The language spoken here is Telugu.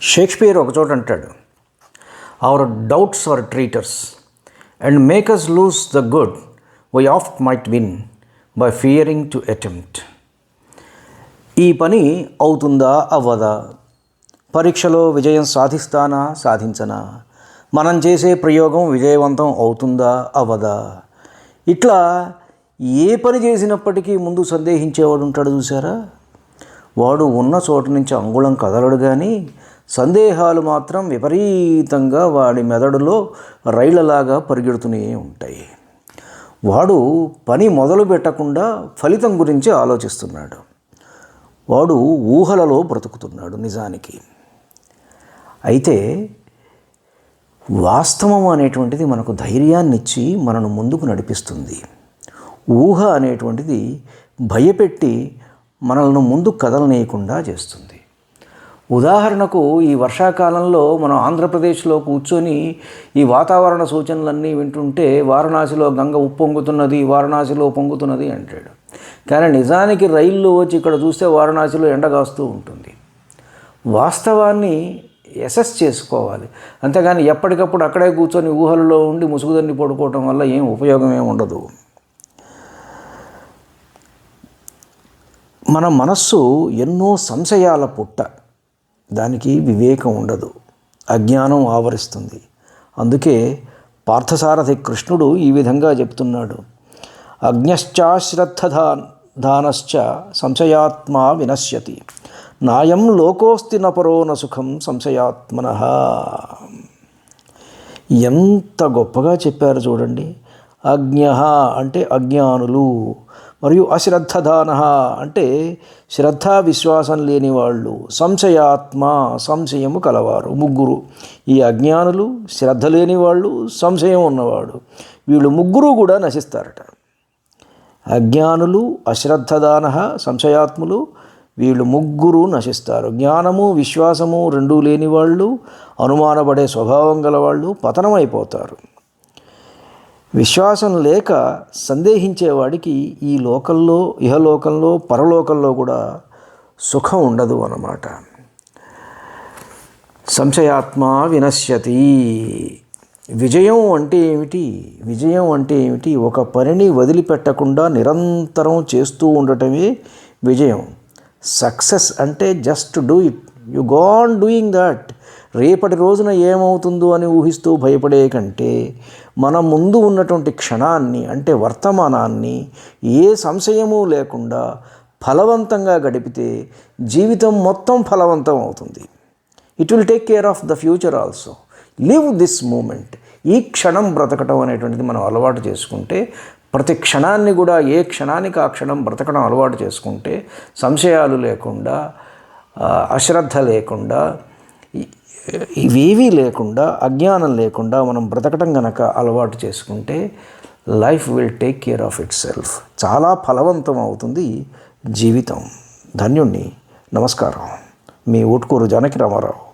షేక్స్పియర్ ఒకచోట అంటాడు. Our doubts are traitors and makers lose the good we oft might win by fearing to attempt ఈ పని అవుతుందా అవ్వదా? పరీక్షలో విజయం సాధిస్తానా సాధించనా? మనం చేసే ప్రయోగం విజయవంతం అవుతుందా అవ్వదా? ఇట్లా ఏ పని చేసినప్పటికీ ముందు సందేహించేవాడు ఉంటాడు చూసారా వాడు ఉన్న చోటు నుంచి అంగుళం కదలడు కానీ సందేహాలు మాత్రం విపరీతంగా వాడి మెదడులో రైళ్ళలాగా పరిగెడుతూనే ఉంటాయి. వాడు పని మొదలు పెట్టకుండా ఫలితం గురించి ఆలోచిస్తున్నాడు. వాడు ఊహలలో బ్రతుకుతున్నాడు నిజానికి. అయితే వాస్తవం అనేటువంటిది మనకు ధైర్యాన్ని ఇచ్చి మనను ముందుకు నడిపిస్తుంది. ఊహ అనేటువంటిది భయపెట్టి మనల్ని ముందు కదలనీయకుండా చేస్తుంది. ఉదాహరణకు ఈ వర్షాకాలంలో మనం ఆంధ్రప్రదేశ్లో కూర్చొని ఈ వాతావరణ సూచనలన్నీ వింటుంటే వారణాసిలో గంగ ఉప్పొంగుతున్నది వారణాసిలో పొంగుతున్నది అంటాడు. కానీ నిజానికి రైల్లో వచ్చి ఇక్కడ చూస్తే వారణాసిలో ఎండ కాస్తూ ఉంటుంది. వాస్తవాన్ని ఎసెస్ చేసుకోవాలి. అంతేగాని ఎప్పటికప్పుడు అక్కడే కూర్చొని ఊహలలో ఉండి ముసుగుదన్ని పడుకోవటం వల్ల ఏం ఉపయోగం ఏమి ఉండదు. మన మనస్సు ఎన్నో సంశయాల పుట్ట. దానికి వివేకం ఉండదు అజ్ఞానం ఆవరిస్తుంది. అందుకే పార్థసారథి కృష్ణుడు ఈ విధంగా చెప్తున్నాడు. అజ్ఞశ్చాశ్రద్ధా దానశ్చ సంశయాత్మా వినశ్యతి. నాయం లోకోస్తి నపరో సుఖం సంశయాత్మన. ఎంత గొప్పగా చెప్పారు చూడండి. అజ్ఞ అంటే అజ్ఞానులు. మరియు అశ్రద్ధదాన అంటే శ్రద్ధ విశ్వాసం లేని వాళ్ళు సంశయాత్మ సంశయము కలవారు. ముగ్గురు. ఈ అజ్ఞానులు శ్రద్ధ లేని వాళ్ళు సంశయం ఉన్నవాడు. వీళ్ళు ముగ్గురు కూడా నశిస్తారట. అజ్ఞానులు అశ్రద్ధదాన సంశయాత్ములు వీళ్ళు ముగ్గురు నశిస్తారు. జ్ఞానము విశ్వాసము రెండూ లేని వాళ్ళు అనుమానపడే స్వభావం గలవాళ్ళు పతనమైపోతారు. విశ్వాసం లేక సందేహించేవాడికి ఈ లోకంలో ఇహలోకంలో పరలోకంలో కూడా సుఖం ఉండదు అన్నమాట. సంశయాత్మ వినశ్యతి. విజయం అంటే ఏమిటి? విజయం అంటే ఏమిటి? ఒక పనిని వదిలిపెట్టకుండా నిరంతరం చేస్తూ ఉండటమే విజయం. సక్సెస్ అంటే just do it. You gone doing that. రేపటి రోజున ఏమవుతుందో అని ఊహిస్తూ భయపడే కంటే మన ముందు ఉన్నటువంటి క్షణాన్ని అంటే వర్తమానాన్ని ఏ సంశయము లేకుండా ఫలవంతంగా గడిపితే జీవితం మొత్తం ఫలవంతం అవుతుంది. It will take care of the future also live this moment ఈ క్షణం బ్రతకటం అనేటువంటిది మనం అలవాటు చేసుకుంటే ప్రతి క్షణాన్ని కూడా ఏ క్షణానికి ఆ క్షణం బ్రతకడం అలవాటు చేసుకుంటే సంశయాలు లేకుండా అశ్రద్ధ లేకుండా ఇవేవీ లేకుండా అజ్ఞానం లేకుండా మనం బ్రతకటం గనక అలవాటు చేసుకుంటే life will take care of itself. చాలా ఫలవంతం అవుతుంది జీవితం. ధన్యుణ్ణి. నమస్కారం. మీ ఓటుకూరు జానకి రామారావు.